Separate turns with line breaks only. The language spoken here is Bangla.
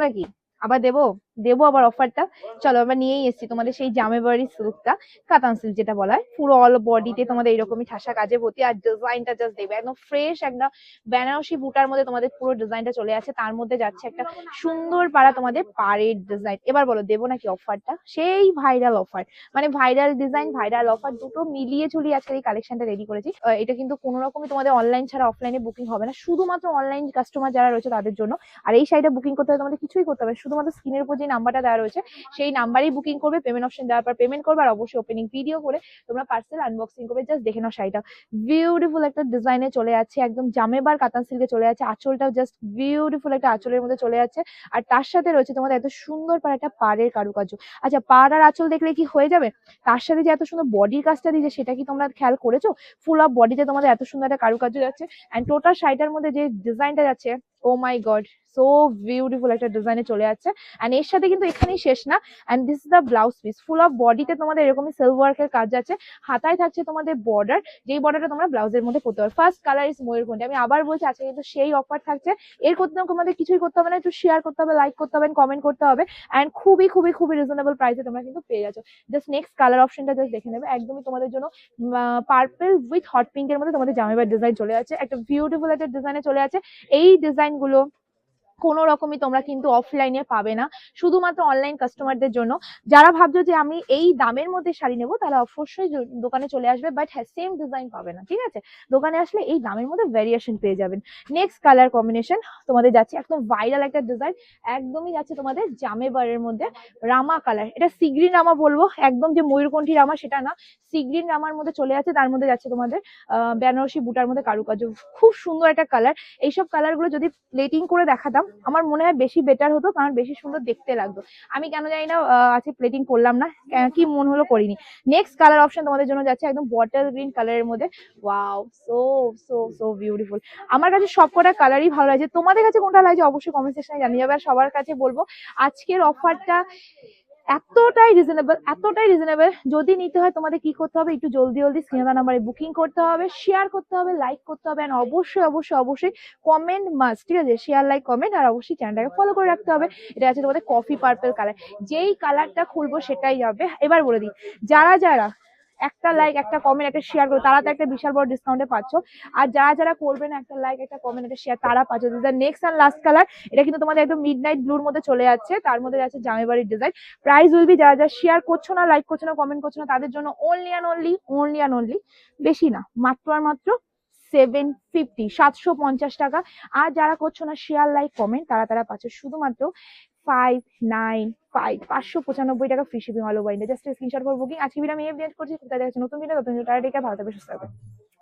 নাকি? আবার দেবো? দেবো আবার অফারটা চলো আবার নিয়েই এসেছি তোমাদের সেই জামেবাড়ি সিল্কটা কাতান সিল্ক যেটা বলা হয় পুরো অল বডিতে তোমাদের এরকমই ঠাসা কাজে ভর্তি, আর ডিজাইনটা জাস্ট দেবে একদম ফ্রেশ একটা বেনারসি বুটার মধ্যে তোমাদের পুরো ডিজাইনটা চলে আছে তার মধ্যে যাচ্ছে একটা সুন্দর পাড়া তোমাদের পাড়ের ডিজাইন এবার বলো, দেবো নাকি অফারটা সেই ভাইরাল অফার মানে ভাইরাল ডিজাইন ভাইরাল অফার দুটো মিলিয়ে ঝুলিয়ে আজকে এই কালেকশনটা রেডি করেছি। এটা কিন্তু কোনো রকমই তোমাদের অনলাইন ছাড়া অফলাইনে বুকিং হবে না। শুধুমাত্র অনলাইন কাস্টমার যারা রয়েছে তাদের জন্য। আর এই শাড়িটা বুকিং করতে হবে তোমাদের কিছুই করতে হবে শুধুমাত্র স্ক্রিনের উপর যে নাম্বারটা দেওয়া রয়েছে, সেই নাম্বারেই বুকিং করবে পেমেন্ট অপশন দেওয়ার পর পেমেন্ট করবে আর অবশ্যই ওপেনিং ভিডিও করে তোমরা পার্সেল আনবক্সিং করবে জাস্ট দেখে নাও শাড়িটা। বিউটিফুল একটা ডিজাইনে চলে যাচ্ছে, একদম জামেবার কাতান সিল্কে চলে যাচ্ছে, আঁচলটাও জাস্ট বিউটিফুল একটা আঁচলের মধ্যে চলে যাচ্ছে। আর তার সাথে রয়েছে তোমাদের এত সুন্দর পাড় একটা পাড়ের কারুকার্য। আচ্ছা পাড় আর আঁচল দেখলে কি হয়ে যাবে? তার সাথে যে এত সুন্দর বডির কাজটা দিয়েছে, সেটা কি তোমরা খেয়াল করেছ? ফুল অফ বডিতে তোমাদের এত সুন্দর একটা কারুকার্য যাচ্ছে। অ্যান্ড টোটাল শাড়িটার মধ্যে যে ডিজাইনটা যাচ্ছে oh my god so beautiful একটা ডিজাইনে চলে যাচ্ছে। অ্যান্ড এর সাথে কিন্তু এখানেই শেষ না। And this is the blouse piece full of বডিতে তোমাদের এরকমই সেলফ ওয়ার্কের কাজ যাচ্ছে হাতায় থাকছে তোমাদের বর্ডার যেই বর্ডারটা তোমরা ব্লাউজের মধ্যে করতে পারো। ফার্স্ট কালার ইজ ময়ূরকণ্ঠী আমি আবার বলছি, আজকে কিন্তু সেই অফার থাকছে। এর করতে তোমাদের কিছুই করতে হবে না, একটু শেয়ার করতে হবে লাইক করতে হবে কমেন্ট করতে হবে। অ্যান্ড খুবই খুবই খুবই রিজনেবল প্রাইসে তোমরা কিন্তু পেয়ে যাচ্ছ। জাস্ট নেক্সট কালার অপশনটা জাস্ট দেখে নেবে। একদমই তোমাদের জন্য পার্পল উইথ হট পিঙ্কের মধ্যে তোমাদের জামাইবার ডিজাইন চলে যাচ্ছে। একটা বিউটিফুল একটা ডিজাইনে চলে আছে এই ডিজাইনগুলো কোনো রকমই তোমরা কিন্তু অফলাইনে পাবে না। শুধুমাত্র অনলাইন কাস্টমারদের জন্য। যারা ভাবছ যে আমি এই দামের মধ্যে শাড়ি নেব, তাহলে অবশ্যই দোকানে চলে আসবে বাট হ্যাঁ সেম ডিজাইন পাবে না, ঠিক আছে? দোকানে আসলে এই দামের মধ্যে ভ্যারিয়েশন পেয়ে যাবেন। নেক্সট কালার কম্বিনেশন তোমাদের যাচ্ছে একদম ভাইরাল একটা ডিজাইন একদমই যাচ্ছে তোমাদের জামেবারের মধ্যে রামা কালার এটা সিগ্রিন রামা বলব, একদম যে ময়ূরকণ্ঠী রামা, সেটা না। সিগ্রিন রামার মধ্যে চলে আছে তার মধ্যে যাচ্ছে তোমাদের, আহ, বেনারসি বুটার মধ্যে কারুকার্য। খুব সুন্দর একটা কালার এইসব কালারগুলো যদি প্লেটিং করে দেখাতাম আমার মনে হয় বেশি বেটার হতো, কারণ বেশি সুন্দর দেখতে লাগতো। আমি কেন জানি না আজকে প্লেটিং করলাম না, কি মন হলো করিনি। নেক্সট কালার অপশন তোমাদের জন্য যাচ্ছে একদম বটল গ্রিন কালারের মধ্যে। Wow so so so beautiful আমার কাছে সবকটা কালারই ভালো লাগছে। তোমাদের কাছে কোনটা লাগছে অবশ্যই কমেন্ট সেকশনে জানিয়ে যাবে, আর সবার কাছে বলব, আজকের অফারটা এতটাই রিজনেবল এতটাই রিজনেবল যদি নিতে হয় তোমাদের কি করতে হবে? একটু জলদি জলদি সিনেমা নাম্বারে বুকিং করতে হবে শেয়ার করতে হবে লাইক করতে হবে অ্যান্ড অবশ্যই অবশ্যই অবশ্যই কমেন্ট মাস্ট ঠিক আছে? শেয়ার লাইক কমেন্ট আর অবশ্যই চ্যানেলটাকে ফলো করে রাখতে হবে। এটা আছে তোমাদের কফি পার্পেল কালার যেই কালারটা খুলবো সেটাই যাবে এবার বলে দিই, যারা যারা একটা লাইক একটা কমেন্ট একটা শেয়ার করো। তারা তো একটা বিশাল বড় ডিসকাউন্টে পাচ্ছ। আর যারা যারা করবে না, একটা লাইক একটা কমেন্ট একটা শেয়ার তারা পাচ্ছ। নেক্সট অ্যান্ড লাস্ট কালার এটা কিন্তু তোমাদের একদম মিড নাইট ব্লুর মধ্যে চলে যাচ্ছে। তার মধ্যে যাচ্ছে জামেবাড়ির ডিজাইন প্রাইস উইল বি যারা যারা শেয়ার করছ না লাইক করছ না কমেন্ট করছ না, তাদের জন্য only and only only and only বেশি না। মাত্র আর মাত্র সেভেন ফিফটি সাতশো পঞ্চাশ টাকা। আর যারা করছ না শেয়ার লাইক কমেন্ট তারা তারা পাচ্ছ। শুধুমাত্র ফাইভ নাইন ফাইভ পাঁচশো পঁচানব্বই টাকা free shipping all over India just screenshot করব বুকিং আজকে ভিডিও আমি এফ করছি। তাদের কাছে নতুন ভিডিও নতুন টাটা টেকার ভালো সুস্থ থাকবে।